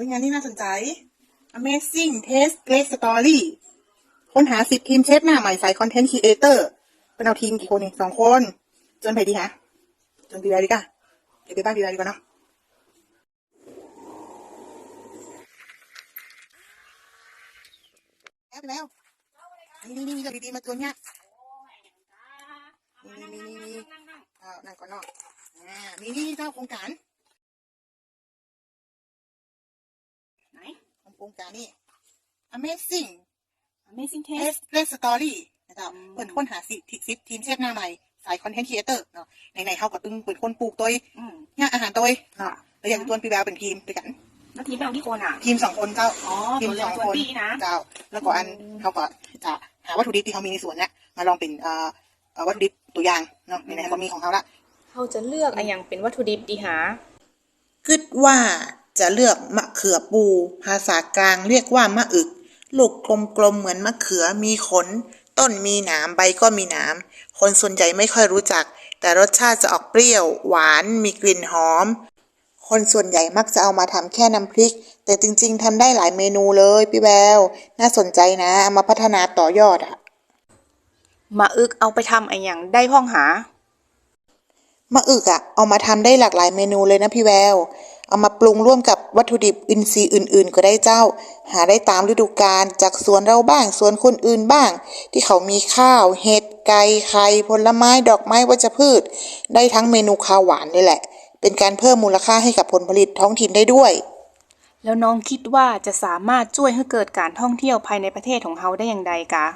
อ้ยงานนี้น่าสนใจ Amazing Taste Great Story ค้นหาสิบทีมเชฟหน้าใหม่สายคอนเทนต์ครีเอเตอร์เป็นเอาทีมกี่คนนี่สองคน จนไปดีฮะ จนปีแวดีกะเดี๋ยวไปบ้านปีแวดีกว่าเนาะแล้วไปแล้วนี่นี่นี่เราดีๆมาตัวเนี้ยนี่นี่นี่นี่อ่านั่งก่อนเนาะอ่านี่นี่เจ้าโครงการ นของโครงการนี่ Amazing Amazing Taste Taste Great Story นะครับอืมเปิดค้นหาสิทิสิบทีมเชฟหน้าใหม่ สายคอนเทนต์ครีเอเตอร์เนาะไหนๆเขาก็ตึงเปิดคนปลูกตัวเองอืมเนี่ยอาหารตัวเองค่ะเนาะแล้วอยากชวนพี่แววเป็นทีมด้วยกันแล้วทีมแมวที่คนอะ ทีมสองคนเจ้าอ๋อทีมตัวเล็สกองตัวคนปีนะเจ้าแล้วก็อันอืมเขาก็จะหาวัตถุดิบที่เขามีในสวนเนี่ยมาลองเป็นเอ่อเอ่อวัตถุดิบตัวอย่างเนาะไหนๆเขามีของเขาละเขาจะเลือกอะไรอย่างเป็นวัตถุดิบดีหาคิดว่า จะเลือกมะเขือปู ภาษากลางเรียกว่ามะอึก ลูกกลมๆเหมือนมะเขือมีขน ต้นมีหนามใบก็มีหนามคนส่วนใหญ่ไม่ค่อยรู้จัก แต่รสชาติจะออกเปรี้ยว หวาน มีกลิ่นหอม คนส่วนใหญ่มักจะเอามาทำแค่น้ำพริก แต่จริงๆทำได้หลายเมนูเลยพี่แววน่าสนใจนะเอามาพัฒนาต่อยอดอะมาอึกเอาไปทำอะไรอย่างได้พ้องหามะอึกอะเอามาทำได้หลากหลายเมนูเลยนะพี่แวว เอามาปรุงร่วมกับวัตถุดิบอินทรีย์อื่น ๆ ก็ได้เจ้า หาได้ตามฤดูกาลจากสวนเราบ้างสวนคนอื่นบ้าง ที่เขามีข้าวเห็ดไก่ไข่ผลไม้ดอกไม้วัชพืช ได้ทั้งเมนูข้าวหวานนี่แหละ เป็นการเพิ่มมูลค่าให้กับผลผลิตท้องถิ่นได้ด้วย แล้วน้องคิดว่าจะสามารถช่วยให้เกิดการท่องเที่ยวภายในประเทศของเขาได้อย่างใดกะ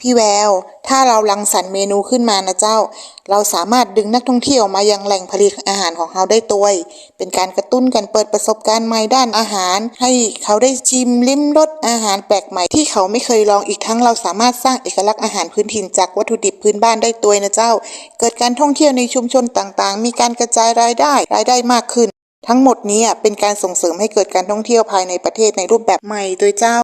พี่แวว ถ้าเรารังสรรเมนูขึ้นมานะเจ้า เราสามารถดึงนักท่องเที่ยวมายังแหล่งผลิตอาหารของเราได้ตัว เป็นการกระตุ้นการเปิดประสบการณ์ใหม่ด้านอาหาร ให้เขาได้ชิมลิ้มรสอาหารแปลกใหม่ที่เขาไม่เคยลองอีกทั้งเราสามารถสร้างเอกลักษณ์อาหารพื้นถิ่นจากวัตถุดิบพื้นบ้านได้ตัวนะเจ้า เกิดการท่องเที่ยวในชุมชนต่างๆ มีการกระจายรายได้รายได้มากขึ้น ทั้งหมดนี้เป็นการส่งเสริมให้เกิดการท่องเที่ยวภายในประเทศในรูปแบบใหม่โดยเจ้า